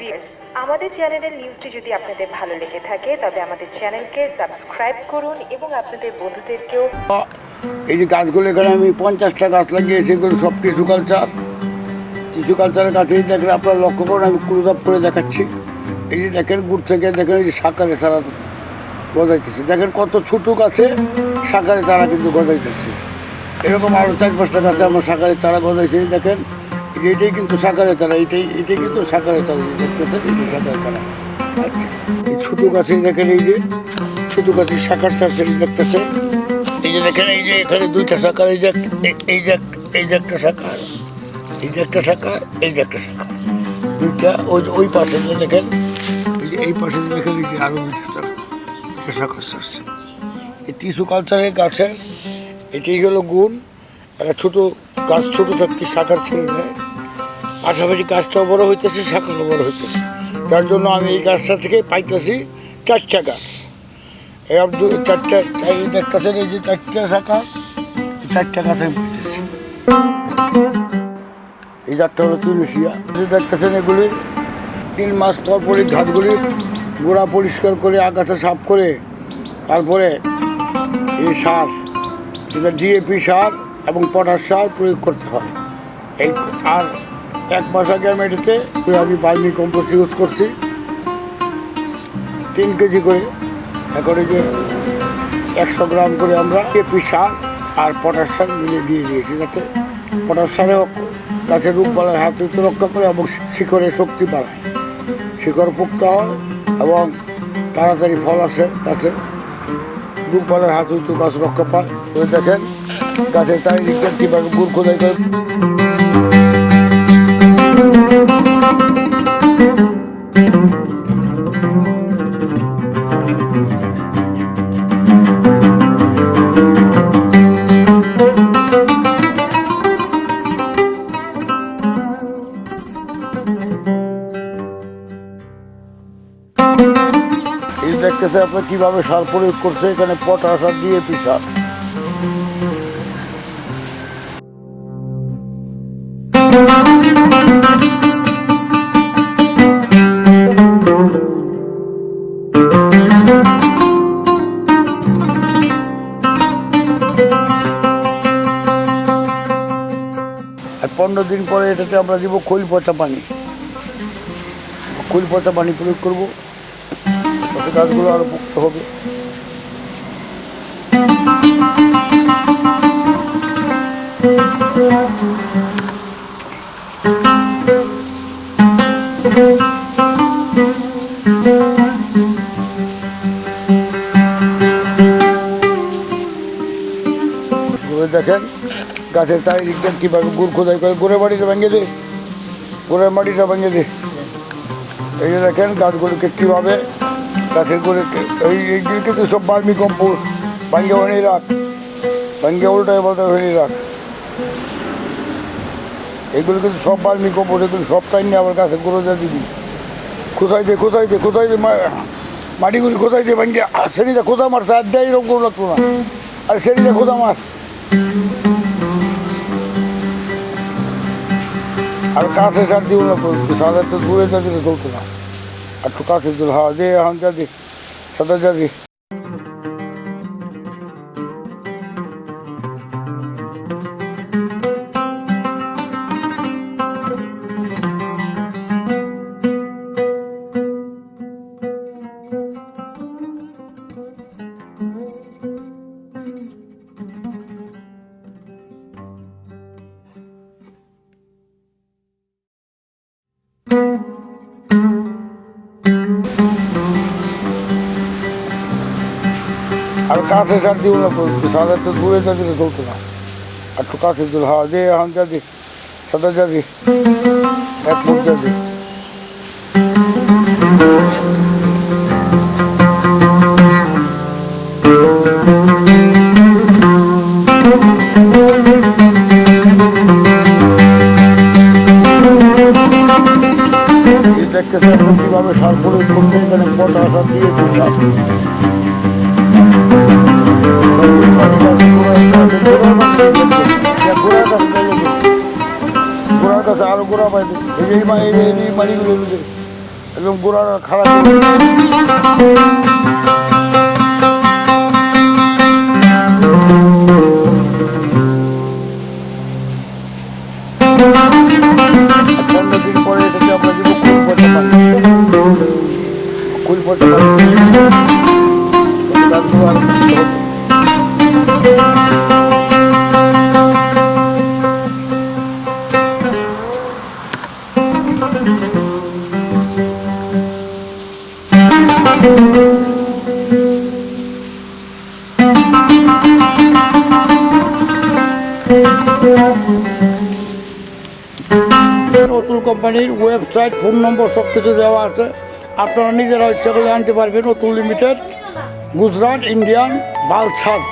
Viewers আমাদের চ্যানেলের নিউজটি যদি আপনাদের ভালো লেগে থাকে, তবে আমাদের চ্যানেলকে সাবস্ক্রাইব করুন এবং আপনাদের বন্ধুদেরকেও এই যে গাছগুলো এখানে আমি পঞ্চাশটা গাছ লাগিয়েছি এগুলো সব টিস্যু কালচার টিস্যু কালচারের কাছেই দেখেন আপনারা লক্ষ্য করুন, আমি কুলুদাপ করে দেখাচ্ছি। এই যে দেখেন, গুড় থেকে দেখেন এই যে শাকারে চারা গজাইতেছে। দেখেন কত ছোটো গাছে শাকারে চারা কিন্তু গজাইতেছে। এরকম আরও চার পাঁচটা গাছে আমার শাকারে চারা গজাইছে দেখেন। এটাই কিন্তু শাকারে চারা, এটাই এটাই কিন্তু এই যে দেখতেছেন এটাই চারা। আচ্ছা এই ছোটো গাছে দেখেন এই যে, ছোটো গাছের শাখার চাষ দেখতেছে এই যে দেখেন, এই যে এখানে দুইটা শাখা এই যে এই- যে এই যে একটা শাখা এই যে একটা শাখা এই যে একটা শাখা দুইটা, ওই ওই পাশে যে দেখেন, এই যে, এই পাশে দেখেন, এই যে আরও দুইটা শাখা ছাড়ছে এই টিস্যু কালচারের গাছের, এটাই হলো গুণ। একটা ছোটো, গাছ ছোটো থাকতে শাখার ছেড়ে দেয়। পাশাপাশি গাছটাও বড় হইতেছে শাখাটাও বড় হইতেছে। তার জন্য আমি এই গাছটা থেকে পাইতেছি চারটা গাছ। এই চারটা, এই দেখতেছেন, এই যে চারটা শাখা চারটা গাছ আমি পেয়েছি এই চারটা হলো তুলসিয়া। যে দেখতেছেন, এগুলি তিন মাস পর পর এই ঘাটগুলি গোড়া পরিষ্কার করে, আগাছা সাফ করে, তারপরে এই সার, যেটা ডিএপি সার এবং পটাশ সার প্রয়োগ করতে হয়। এই আর এক মাস আগে আমি এটাতে আমি বার্মি কম্পোস্ট ইউজ করছি। তিন কেজি করে। এখন এই যে একশো গ্রাম করে আমরা কেপি সার আর পটাশ সার মিলিয়ে দিয়ে দিয়েছি যাতে পটাশ সারেও গাছের রোগ বালার হাত রক্ষা করে এবং শিকড়ের শক্তি বাড়ায়। শিকড় পোক্ত হয় এবং তাড়াতাড়ি ফল আসে গাছে। রোগ বালার হাত গাছ রক্ষা পায়। দেখেন গাছের চারিদিকটা কীভাবে গুড় খোদাই করে। দেখতেছে আপনার কীভাবে সার প্রয়োগ করছে, এখানে পটাশ আর ডিএপি সার। পনেরো দিন পরে এটাতে আমরা দিব খৈল পচা পানি। খৈল পচা পানি প্রয়োগ করব। গাছগুলো আরও পুক্ত হবে। দেখেন গাছের চারিদিকটা কীভাবে গুড় খোদাই করে, গুড়ের মাটিটা ভেঙে দে, গুড়ের মাটিটা ভেঙে দে। এই যে দেখেন গাছগুলোকে কীভাবে গাছের করে এই এইগুলিকে তো সব বার্মি কম্পোস্ট ভেঙে রাখ। ভাঙ্গে উল্টায় বলতে ভেঙে রাখ। এগুলো কিন্তু সব বার্মি কম্পোস্ট এগুলো সব টাইম নিয়ে আবার গাছের গুঁড়ো যা দিবি। কোথায় দে কোথায় দে কোথায় মা- মাটিগুলি কোথায় দে ভাঙ্গে সেদিকে খোদা মার সার দেয় এরকম করে লাগতো না। আর সেদিকে খোদা মার। আর কাছে সার দিব না সাদা তো দূরে যা চলতো না। আর একটু কাছে দিল আর কাছে সার দিব না সাদা তো দূরে যা দিলে চলতো না। আর একটু কাছে দিল হ্যাঁ দে, এখন যা দি, সাদা যা দি, এক মুখ যা দি। এই দেখতেছে এখন কীভাবে সার প্রয়োগ করছে এখানে পটাশ আর দিয়ে এই মাটিগুলো একদম গোড়ার খারাপ পনেরো দিন অতুল কোম্পানির ওয়েবসাইট ফোন নম্বর সব কিছু দেওয়া আছে। আপনারা নিজেরা ইচ্ছা করলে আনতে পারবেন অতুল লিমিটেড গুজরাট ইন্ডিয়ান বালছাট